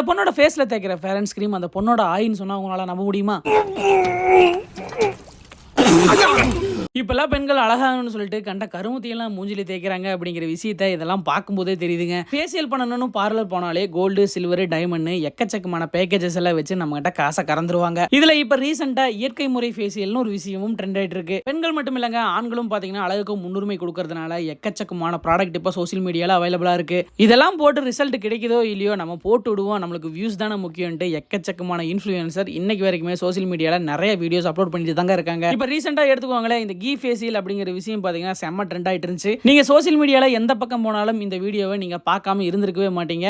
இந்த பொண்ணோட ஃபேஸில் தேய்க்கிற ஃபேர் அண்ட் ஸ்க்ரீம் அந்த பொண்ணோட ஆயின்னு சொன்னா உங்களால நம்ப முடியுமா? இப்பெல்லாம் பெண்கள் அழகாகணும்னு சொல்லிட்டு கண்ட கருமுத்தியெல்லாம் மூஞ்சில தேய்க்கிறாங்க அப்படிங்கிற விஷயத்த இதெல்லாம் பார்க்கும்போதே தெரியுதுங்க. ஃபேஷியல் பண்ணணும்னு பார்லர் போனாலே கோல்டு சில்வர் டைமண்ட் எக்கச்சக்கமான பேக்கேஜஸ் எல்லாம் வச்சு நம்ம கிட்ட காசை கறந்துருவாங்க. இதுல இப்ப ரீசெண்டா இயற்கை முறை ஃபேஷியல்னு ஒரு விஷயமும் ட்ரெண்ட் ஆயிட்டு இருக்கு. பெண்கள் மட்டும் இல்லைங்க ஆண்களும் பாத்தீங்கன்னா அழகுக்கு முன்னுரிமை கொடுக்கறதுனால எக்கச்சக்கமான ப்ராடக்ட் இப்போ சோஷியல் மீடியால அவைலபிளா இருக்கு. இதெல்லாம் போட்டு ரிசல்ட் கிடைக்குதோ இல்லையோ நம்ம போட்டு விடுவோம். நம்மளுக்கு வியூஸ் தானே முக்கியம்ட்டு எக்கச்சக்கமான இன்ஃபுளுசர் இன்னைக்கு வரைக்குமே சோஷியல் மீடியால நிறைய வீடியோஸ் அப்லோட் பண்ணிட்டு தாங்க இருக்காங்க. இப்போ ரீசெண்டா எடுத்துக்கோங்களேன் இந்த கீ ஃபேஷியல் அப்படிங்கிற விஷயம் பார்த்தீங்கன்னா செம்ம ட்ரெண்ட் ஆயிட்டு இருந்துச்சு. நீங்கள் சோஷியல் மீடியாவில் எந்த பக்கம் போனாலும் இந்த வீடியோவை நீங்கள் பார்க்காம இருந்திருக்கவே மாட்டீங்க.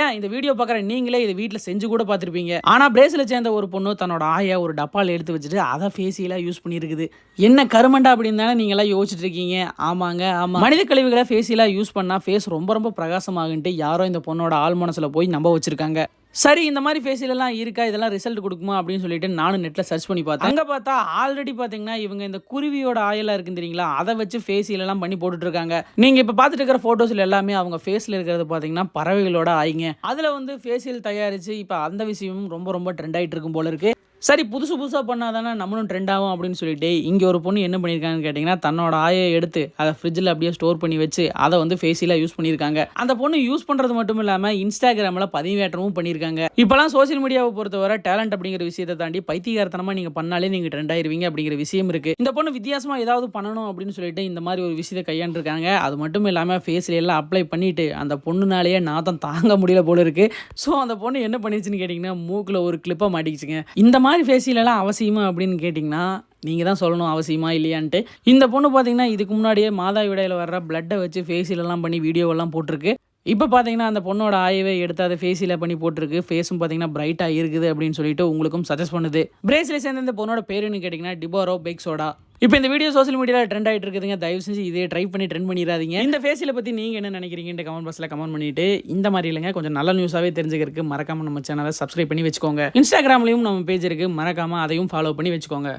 ஏன் இந்த வீடியோ பார்க்குற நீங்களே இதை வீட்டில் செஞ்சு கூட பார்த்துருப்பீங்க. ஆனால் பிரேஸில் சேர்ந்த ஒரு பொண்ணு தன்னோட ஆயை ஒரு டப்பாவில் எடுத்து வச்சுட்டு அதை ஃபேஷியலாக யூஸ் பண்ணியிருக்குது. என்ன கருமண்டா அப்படின்னு தானே நீங்களாம் யோசிச்சுட்டு இருக்கீங்க. ஆமாங்க ஆமாம் மனித கழிவுகளை ஃபேஷியலாக யூஸ் பண்ணால் ஃபேஸ் ரொம்ப ரொம்ப பிரகாசமாகுன்ட்டு யாரோ இந்த பொண்ணோட ஆள் மனசில் போய் நம்ப வச்சுருக்காங்க. சரி இந்த மாதிரி ஃபேஷியலெல்லாம் இருக்கா? இதெல்லாம் ரிசல்ட் கொடுக்குமா? அப்படின்னு சொல்லிட்டு நானும் நெட்டில் சர்ச் பண்ணி பார்த்தேன். அங்கே பார்த்தா ஆல்ரெடி பார்த்தீங்கன்னா இவங்க இந்த குருவியோட ஆயிலாக இருக்கு தெரியுங்களா? அதை வச்சு ஃபேஷியலெல்லாம் பண்ணி போட்டுட்ருக்காங்க. நீங்கள் இப்போ பார்த்துட்டு இருக்கிற ஃபோட்டோஸில் எல்லாமே அவங்க ஃபேஸில் இருக்கிறது பார்த்தீங்கன்னா பறவைகளோட ஆயிங்க. அதில் வந்து ஃபேஷியல் தயாரித்து இப்போ அந்த விஷயமும் ரொம்ப ரொம்ப ட்ரெண்ட் ஆகிட்டு இருக்கும் போல இருக்குது சரி புதுசு புதுசாக பண்ணால் தானே நம்மளும் ட்ரெண்ட் ஆகும் அப்படின்னு சொல்லிட்டு இங்கே ஒரு பொண்ணு என்ன பண்ணியிருக்காங்கன்னு கேட்டிங்கன்னா தன்னோட ஆயை எடுத்து அதை ஃப்ரிட்ஜில் அப்படியே ஸ்டோர் பண்ணி வச்சு அதை வந்து ஃபேஸிலாக யூஸ் பண்ணியிருக்காங்க. அந்த பொண்ணு யூஸ் பண்ணுறது மட்டும் இல்லாமல் இன்ஸ்டாகிராமில் பதிவேற்றமும் பண்ணியிருக்காங்க. இப்போலாம் சோஷியல் மீடியாவை பொறுத்தவரை டேலண்ட் அப்படிங்கிற விஷயத்தை தாண்டி பைத்தியகாரத்தனமாக நீங்கள் பண்ணாலே நீங்கள் ட்ரெண்ட் ஆயிருவீங்க அப்படிங்கிற விஷயம் இருக்குது இந்த பொண்ணு வித்தியாசமாக ஏதாவது பண்ணணும் அப்படின்னு சொல்லிட்டு இந்த மாதிரி ஒரு விஷயத்தை கையாண்டுருக்காங்க. அது மட்டும் இல்லாமல் ஃபேஸில் எல்லாம் அப்ளை பண்ணிட்டு அந்த பொண்ணுனாலேயே நான் தான் தாங்க முடியல போல இருக்குது ஸோ அந்த பொண்ணு என்ன பண்ணிச்சுன்னு கேட்டிங்கன்னா மூக்கில் ஒரு கிளிப்பை மாட்டிக்கிச்சுங்க. இந்த மாதிரி மாதிரி எல்லாம் அவசியமா அப்படின்னு கேட்டிங்கன்னா நீங்கள் தான் சொல்லணும் அவசியமா இல்லையான்ட்டு. இந்த பொண்ணு பார்த்தீங்கன்னா இதுக்கு முன்னாடியே மாதா விடையில் வர்ற பிளட்டை வச்சு ஃபேஷியல் எல்லாம் பண்ணி வீடியோவெல்லாம் போட்டிருக்கு. இப்போ பார்த்தீங்கன்னா அந்த பொண்ணோட ஆய்வை எடுத்து அதை ஃபேஸில் பண்ணி போட்டிருக்கு. ஃபேஸும் பார்த்தீங்கன்னா பிரைட்டாக இருக்குது அப்படின்னு சொல்லிட்டு உங்களுக்கும் சஜஸ்ட் பண்ணுது. பிரேஸ்ல சேர்ந்த இந்த பொண்ணோட பேருன்னு கேட்டிங்கன்னா டிபோரோ பேக்ஸோடா இப்போ இந்த வீடியோ சோஷியல் மீடியாவில் ட்ரெண்ட் ஆகிட்டு இருக்குதுங்க. தயவு செஞ்சு இதே ட்ரை பண்ணி ட்ரெண்ட் பண்ணிடாதீங்க. இந்த ஃபேஸில் பற்றி நீங்கள் என்ன நினைக்கிறீங்கன்ற கமெண்ட் பாக்ஸில் கமெண்ட் பண்ணிட்டு இந்த மாதிரி இல்லைங்க. கொஞ்சம் நல்ல நியூஸாகவே தெரிஞ்சுக்கிறதுக்கு மறக்காமல் நம்ம சேனலை சப்ஸ்கிரைப் பண்ணி வச்சுக்கோங்க. இன்ஸ்டாகிராம்லையும் நம்ம பேஜ் இருக்குது மறக்காமல் அதையும் ஃபாலோ பண்ணி வச்சுக்கோங்க.